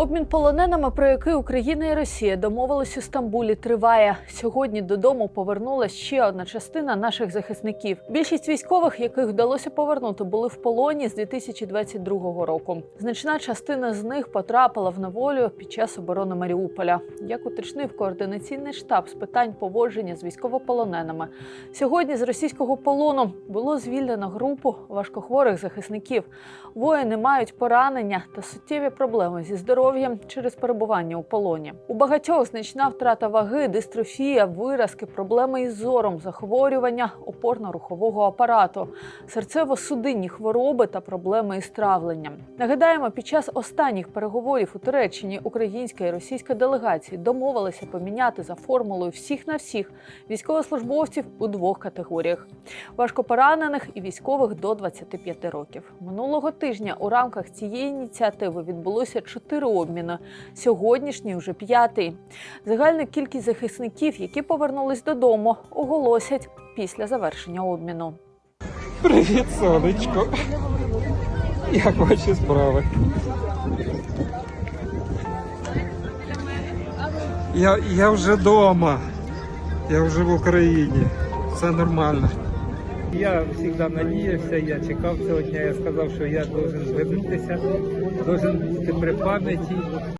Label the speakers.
Speaker 1: Обмін полоненими, про який Україна і Росія домовились у Стамбулі, триває. Сьогодні додому повернулася ще одна частина наших захисників. Більшість військових, яких вдалося повернути, були в полоні з 2022 року. Значна частина з них потрапила в неволю під час оборони Маріуполя. Як уточнив координаційний штаб з питань поводження з військовополоненими, сьогодні з російського полону було звільнено групу важкохворих захисників. Воїни мають поранення та суттєві проблеми зі здоров'ям через перебування у полоні. У багатьох значна втрата ваги, дистрофія, виразки, проблеми із зором, захворювання опорно-рухового апарату, серцево-судинні хвороби та проблеми із травленням. Нагадаємо, під час останніх переговорів у Туреччині українська і російська делегації домовилися поміняти за формулою всіх на всіх військовослужбовців у двох категоріях: важкопоранених і військових до 25 років. Минулого тижня у рамках цієї ініціативи відбулося чотири обміни. Сьогоднішній вже п'ятий. Загальна кількість захисників, які повернулись додому, оголосять після завершення обміну.
Speaker 2: Привіт, сонечко. Як ваші справи? Я, я вже вдома. Я вже в Україні. Все нормально.
Speaker 3: Я завжди надіявся, я чекав цього дня. Я сказав, що я должен звернутися, должен бути при пам'яті.